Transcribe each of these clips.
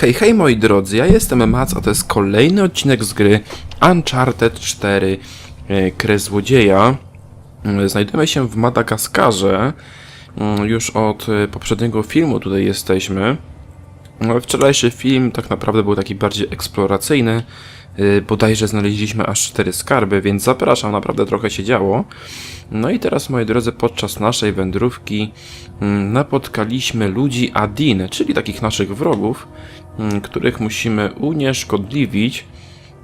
Hej, hej moi drodzy, ja jestem Mac, a to jest kolejny odcinek z gry Uncharted 4 e, Kres Złodzieja. E, Znajdujemy się w Madagaskarze. Mm, Już od e, poprzedniego filmu tutaj jesteśmy. No, Wczorajszy film tak naprawdę był taki bardziej eksploracyjny. E, Bodajże znaleźliśmy aż cztery skarby, więc zapraszam, naprawdę trochę się działo. No i teraz, moi drodzy, podczas naszej wędrówki mm, napotkaliśmy ludzi Adin, czyli takich naszych wrogów, których musimy unieszkodliwić.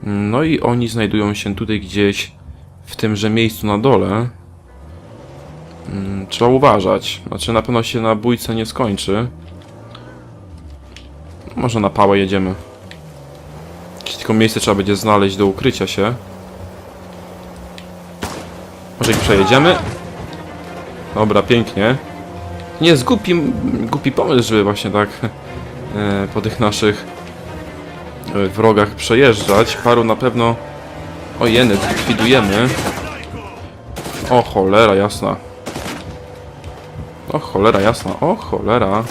Mm, No i oni znajdują się tutaj gdzieś w tymże miejscu na dole. Mm, Trzeba uważać. Znaczy na pewno się na bójce nie skończy. Może na pałę jedziemy. Jakieś tylko miejsce trzeba będzie znaleźć do ukrycia się. Może ich przejedziemy? Dobra, pięknie. Nie jest głupi, głupi pomysł, żeby właśnie tak po tych naszych e, wrogach przejeżdżać. Paru na pewno... O jeny, zlikwidujemy. O cholera jasna. O cholera jasna, o cholera.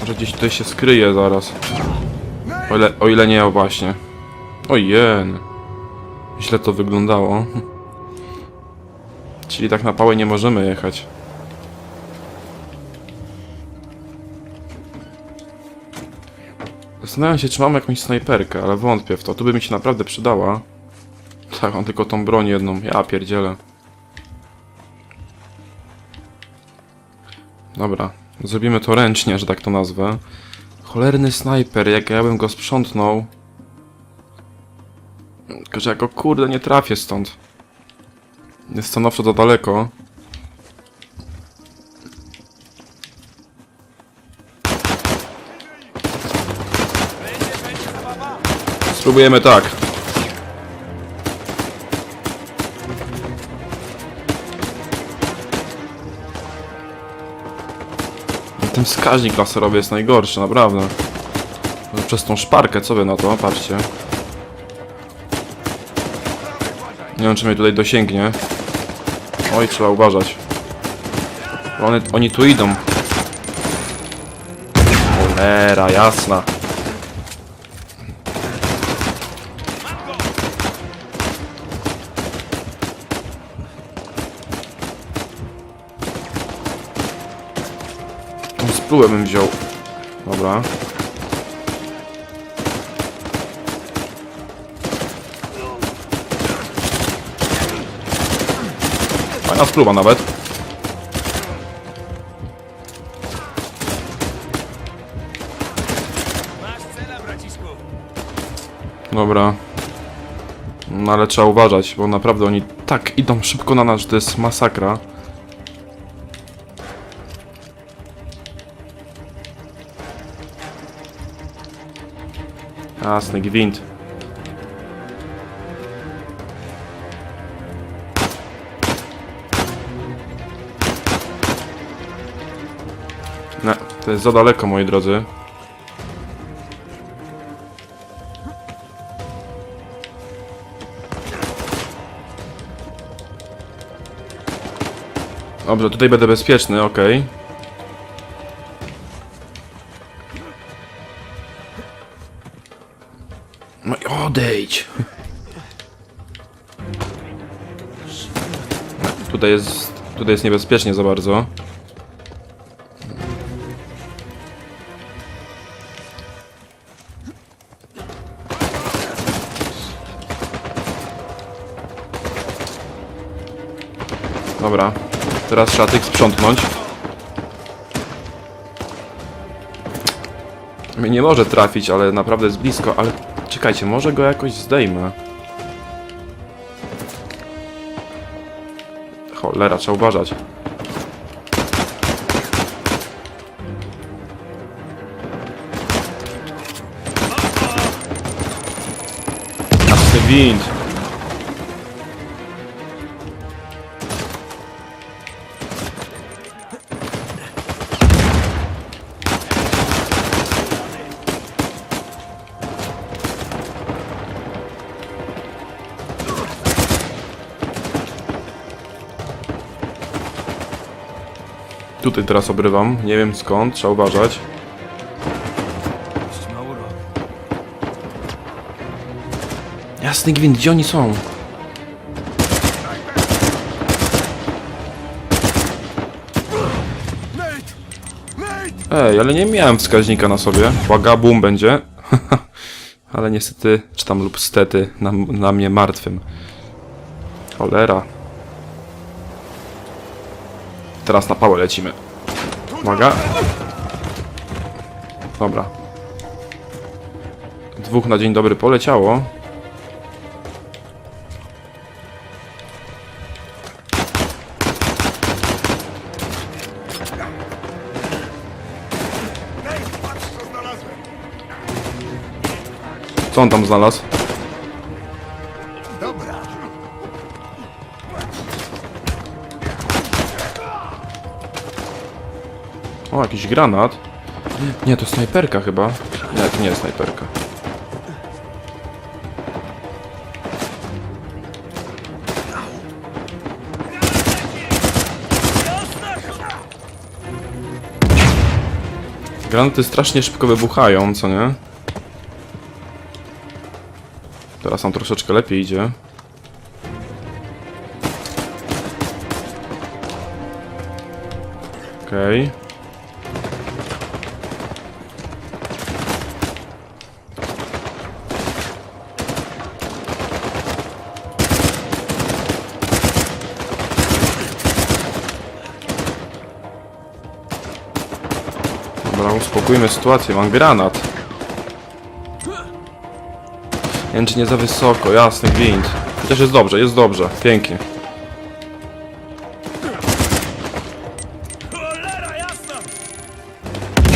Może gdzieś tutaj się skryje zaraz. O ile, o ile nie, właśnie. O jen. Źle to wyglądało. Czyli tak na pałę nie możemy jechać. Zastanawiam się, czy mam jakąś snajperkę, ale wątpię w to. Tu by mi się naprawdę przydała. Tak, mam tylko tą broń jedną. Ja pierdzielę. Dobra, zrobimy to ręcznie, że tak to nazwę. Cholerny snajper, jak ja bym go sprzątnął. Tylko, że jako kurde nie trafię stąd. Jest stanowczo za daleko. Spróbujemy tak. Ten wskaźnik laserowy jest najgorszy, naprawdę. Może Przez tą szparkę, co wy na to? Patrzcie. Nie wiem, czy mnie tutaj dosięgnie. Oj, trzeba uważać. One, oni tu idą. Cholera, jasna. Spluwę bym wziął. Dobra. Fajna spluwa nawet. Dobra. No ale trzeba uważać, bo naprawdę oni tak idą szybko na nas, że to jest masakra. Jasny gwint. To jest za daleko, moi drodzy. Dobrze, tutaj będę bezpieczny, okej. Odejdź! Tutaj jest, tutaj jest niebezpiecznie za bardzo. Dobra, teraz tych sprzątnąć. Mnie nie może trafić, ale naprawdę jest blisko, ale czekajcie, może go jakoś zdejmę. Cholera, trzeba uważać. Jasny wind. Tutaj teraz obrywam. Nie wiem skąd, trzeba uważać. Jasny gwint, gdzie oni są? Ej, ale nie miałem wskaźnika na sobie. Uwaga, boom będzie. ale niestety, czy tam lub stety, na, na mnie martwym. Cholera. Teraz na pałę lecimy. Uwaga. Dobra. Dwóch na dzień dobry poleciało. Co on tam znalazł? O, jakiś granat. Nie, to snajperka chyba. Nie, to nie jest snajperka. Granaty strasznie szybko wybuchają, co nie? Teraz nam troszeczkę lepiej idzie. Okej. Dobra, uspokójmy sytuację, mam granat. Czy nie za wysoko, jasny gwint. Chociaż jest dobrze, jest dobrze, pięknie.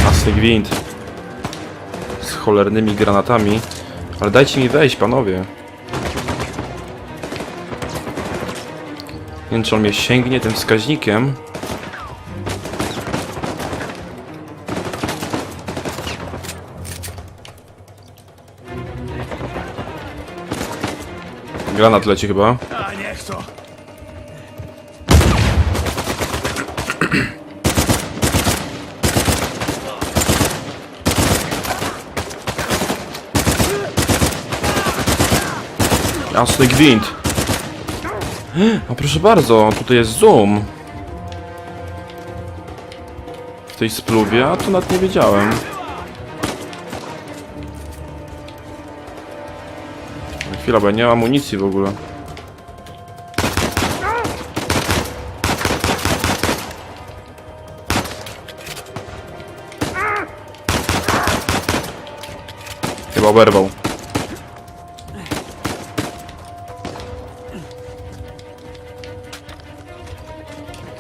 Jasny gwint. Z cholernymi granatami. Ale dajcie mi wejść, panowie. Nie wiem, czy on mnie sięgnie tym wskaźnikiem. Granat leci chyba. A niech to! Jasny gwint. O proszę bardzo, tutaj jest zoom. W tej spluwie, a to nawet nie wiedziałem. Chwila, bo ja nie mam amunicji w ogóle. Chyba oberwał.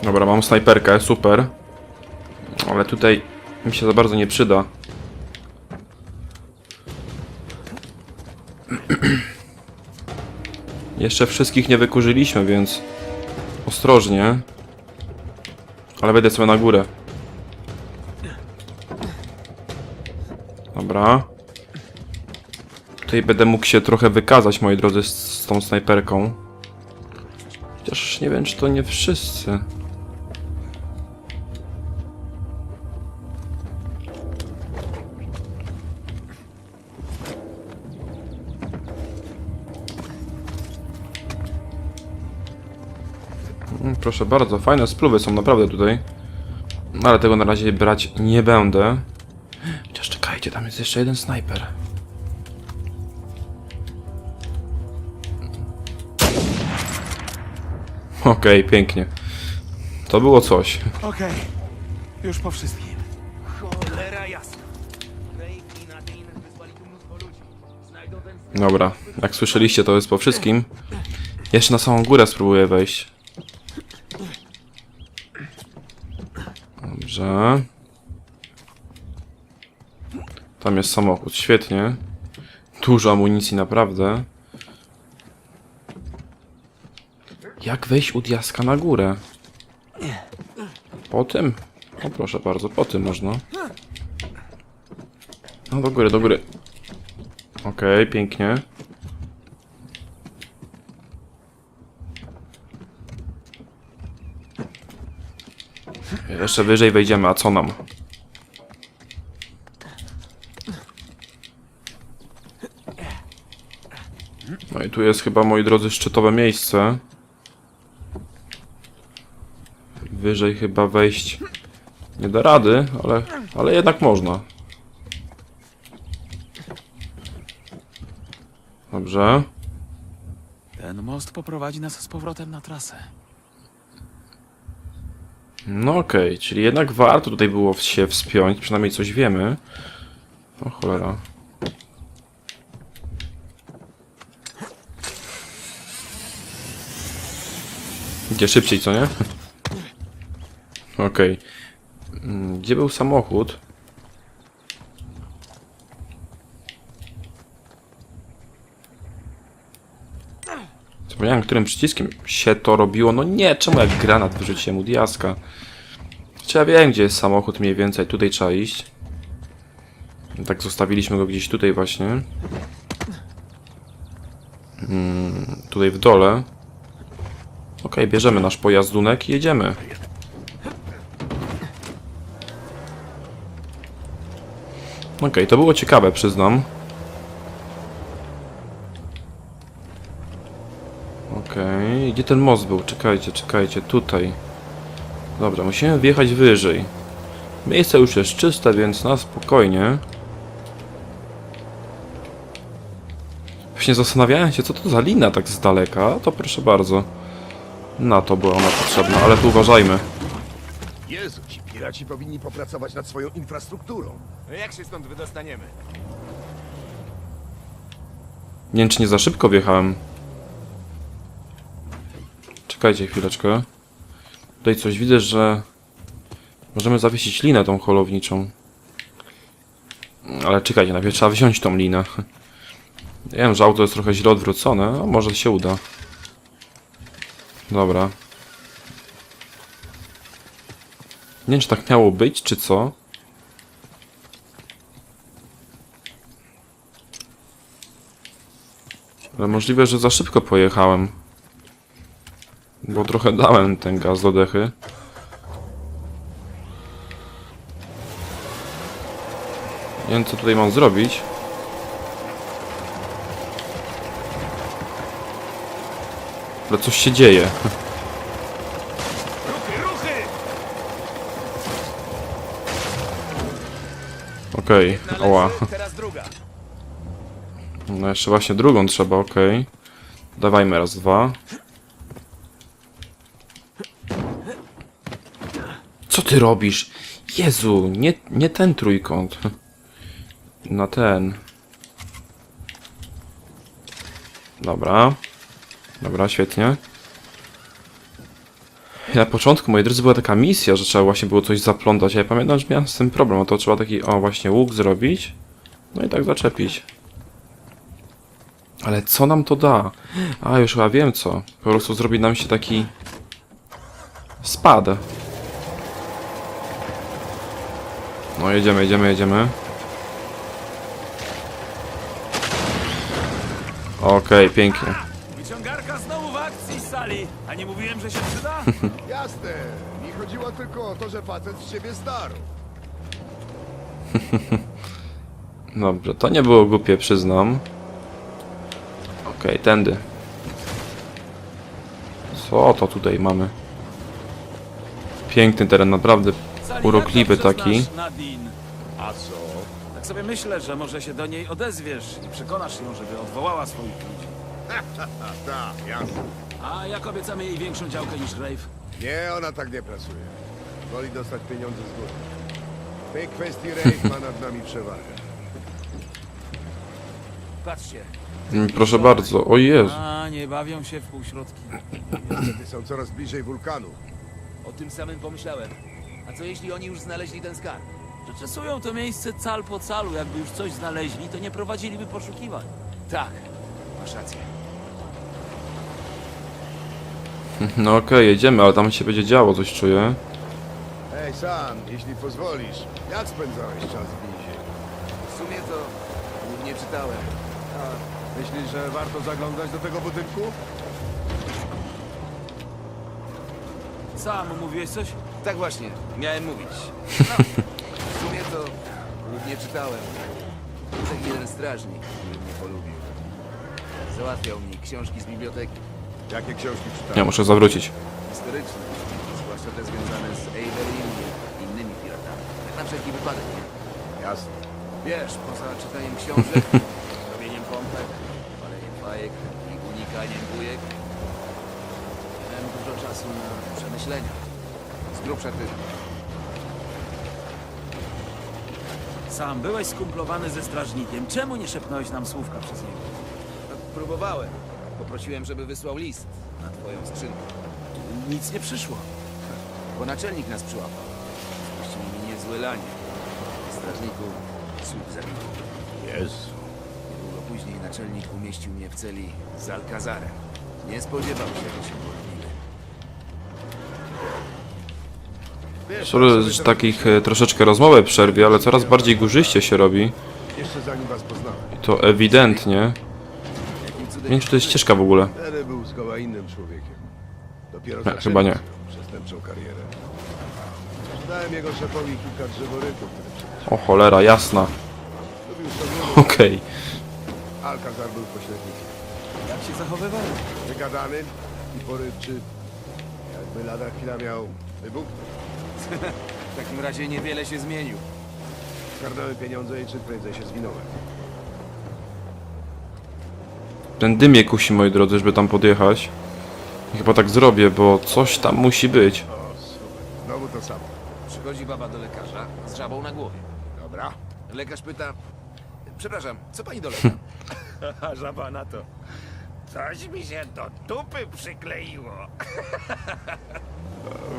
Dobra, mam snajperkę, super. Ale tutaj mi się za bardzo nie przyda. Jeszcze wszystkich nie wykurzyliśmy, więc ostrożnie. Ale wejdę sobie na górę. Dobra. Tutaj będę mógł się trochę wykazać, moi drodzy, z, z tą snajperką. Chociaż nie wiem, czy to nie wszyscy. Proszę bardzo, fajne spluwy są naprawdę tutaj. No, Ale tego na razie brać nie będę. Chociaż czekajcie, tam jest jeszcze jeden snajper. Okej, pięknie. To było coś. Okej, już po wszystkim. Cholera jasna. Dobra, jak słyszeliście, to jest po wszystkim. Jeszcze na samą górę spróbuję wejść. Dobrze. Tam jest samochód, świetnie. Dużo amunicji, naprawdę. Jak wejść u diaska na górę? Po tym? O proszę bardzo, po tym można. No do góry, do góry. Okej, pięknie. Jeszcze wyżej wejdziemy, a co nam? No i tu jest chyba, moi drodzy, szczytowe miejsce. Wyżej chyba wejść nie da rady, ale, ale jednak można. Dobrze. Ten most poprowadzi nas z powrotem na trasę. No okej, czyli jednak warto tutaj było się wspiąć, przynajmniej coś wiemy. O cholera. Gdzie szybciej, co nie? Okej. Mm, Gdzie był samochód? Zapomniałem, którym przyciskiem się to robiło. No nie, czemu jak granat wyrzuciłem u diaska? Czy ja wiem, gdzie jest samochód mniej więcej. Tutaj trzeba iść. Tak zostawiliśmy go gdzieś tutaj właśnie. Mm, tutaj w dole. Okej, bierzemy nasz pojazdunek i jedziemy. Okej, to było ciekawe, przyznam. Okej, gdzie ten most był? Czekajcie, czekajcie, tutaj. Dobra, musimy wjechać wyżej. Miejsce już jest czyste, więc na spokojnie. Właśnie zastanawiałem się, co to za lina tak z daleka. To proszę bardzo. Na to była ona potrzebna, ale tu uważajmy. Jezu, ci piraci powinni popracować nad swoją infrastrukturą. No jak się stąd wydostaniemy? Nie wiem, czy nie za szybko wjechałem. Czekajcie chwileczkę. Tutaj coś widzę, że możemy zawiesić linę tą holowniczą. Ale czekajcie, najpierw trzeba wziąć tą linę. Ja wiem, że auto jest trochę źle odwrócone, a może się uda. Dobra. Nie wiem, czy tak miało być, czy co. Ale możliwe, że za szybko pojechałem. Bo trochę dałem ten gaz do dechy. Nie wiem, co tutaj mam zrobić. Ale coś się dzieje. Okej, Na oła. No jeszcze właśnie drugą trzeba, okej. Dawajmy raz, dwa. Ty robisz? Jezu, nie, nie ten trójkąt. Na ten. Dobra. Dobra, świetnie. Na początku, moi drodzy, była taka misja, że trzeba właśnie było coś zaplątać. Ja pamiętam, że miałem z tym problem, a to trzeba taki, o właśnie, łuk zrobić. No i tak zaczepić. Ale co nam to da? A, już chyba wiem co. Po prostu zrobi nam się taki... Spad. No jedziemy, jedziemy, jedziemy. Okej, pięknie. Wyciągarka znowu w akcji, Sali! A nie mówiłem, że się przyda? Jasne, mi chodziło tylko o to, że facet z ciebie stary. Dobrze, to nie było głupie, przyznam. Okej, tędy. Co to tutaj mamy? Piękny teren, naprawdę urokliwy taki. A co? Tak sobie myślę, że może się do niej odezwiesz i przekonasz ją, żeby odwołała swoich ludzi. Tak, jasne. A jak obiecamy jej większą działkę niż Grave? Nie, ona tak nie pracuje. Woli dostać pieniądze z góry. W tej kwestii Rafe ma nad nami przewagę. Patrzcie, Mm, Proszę bardzo, o Jezu. A, nie bawią się w półśrodki. Niestety są coraz bliżej wulkanu. o tym samym pomyślałem. A co jeśli oni już znaleźli ten skarb? Przeczesują to miejsce cal po calu. Jakby już coś znaleźli, to nie prowadziliby poszukiwań. Tak, masz rację. No okej, jedziemy, ale tam się będzie działo, coś czuję. Hej, Sam, jeśli pozwolisz, jak spędzałeś czas w więzieniu? W sumie to głównie czytałem. Myślisz, że warto zaglądać do tego budynku? Sam, mówiłeś coś? Tak właśnie, miałem mówić. No, w sumie to głównie czytałem. Taki jeden strażnik, który mnie polubił. Załatwiał mi książki z biblioteki Jakie książki Ja czytałeś? muszę zawrócić. historyczne, zwłaszcza te związane z Avery i innymi piratami. Tak na wszelki wypadek, nie? Jasne. Wiesz, poza czytaniem książek, robieniem pompek, paleniem fajek i unikaniem bujek, miałem dużo czasu na przemyślenia. Z grubsza ty. Sam byłeś skumplowany ze strażnikiem. Czemu nie szepnąłeś nam słówka przez niego? No, Próbowałem. Poprosiłem, żeby wysłał list na twoją skrzynkę. Nic nie przyszło. Bo naczelnik nas przyłapał. Puścił mi niezłe lanie. Strażniku, słup zabił. Jezu. Niedługo później naczelnik umieścił mnie w celi z Alcazarem. Nie spodziewał się, że się Sorry, tak że takich e, troszeczkę rozmowę przerwie, ale coraz bardziej górzyście się robi. Jeszcze zanim was poznałem. I to ewidentnie. Jakim cudem Nie wiem, czy to jest ścieżka w ogóle. Terry był zgoła innym człowiekiem. Dopiero Nie, zaczynał chyba nie. swoją przestępczą karierę. Sprzedałem jego szefowi kilka drzeworytów, które przecież O cholera, jasna. lubił. Okej. Alcazar był pośrednikiem. Jak się zachowywali? Wygadany i porywczy. Jakby lada chwila miał wybuchnąć. W takim razie niewiele się zmienił. Zgarnąłem pieniądze i czym prędzej się zwinąłem. Ten dym mnie kusi, moi drodzy, żeby tam podjechać. I chyba tak zrobię, bo coś tam musi być. O, super. Znowu to samo. Przychodzi baba do lekarza z żabą na głowie. Dobra. Lekarz pyta... Przepraszam, co pani dolega? A żaba na to. Coś mi się do dupy przykleiło.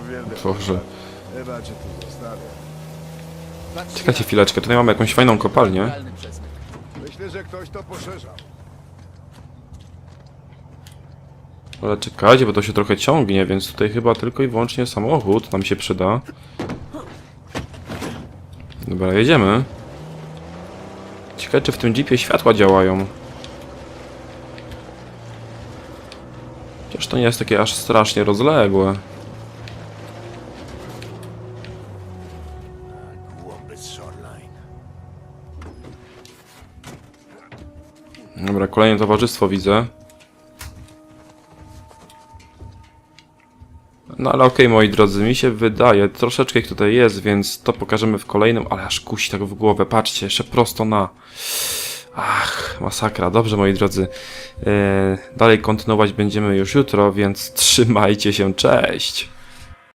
Uwielbiam. Boże. Chyba cię tu zostawię. Czekajcie chwileczkę, tutaj mamy jakąś fajną kopalnię. Myślę, że ktoś to poszerzał. Ale czekajcie, bo to się trochę ciągnie, więc tutaj chyba tylko i wyłącznie samochód nam się przyda. Dobra, jedziemy. Ciekawe, czy w tym jeepie światła działają. Chociaż to nie jest takie aż strasznie rozległe. Kolejne towarzystwo widzę. No ale okej, moi drodzy, mi się wydaje, troszeczkę ich tutaj jest, więc to pokażemy w kolejnym, ale aż kusi tak w głowę, patrzcie, jeszcze prosto na... Ach, masakra, dobrze moi drodzy. Eee, dalej kontynuować będziemy już jutro, więc trzymajcie się, cześć!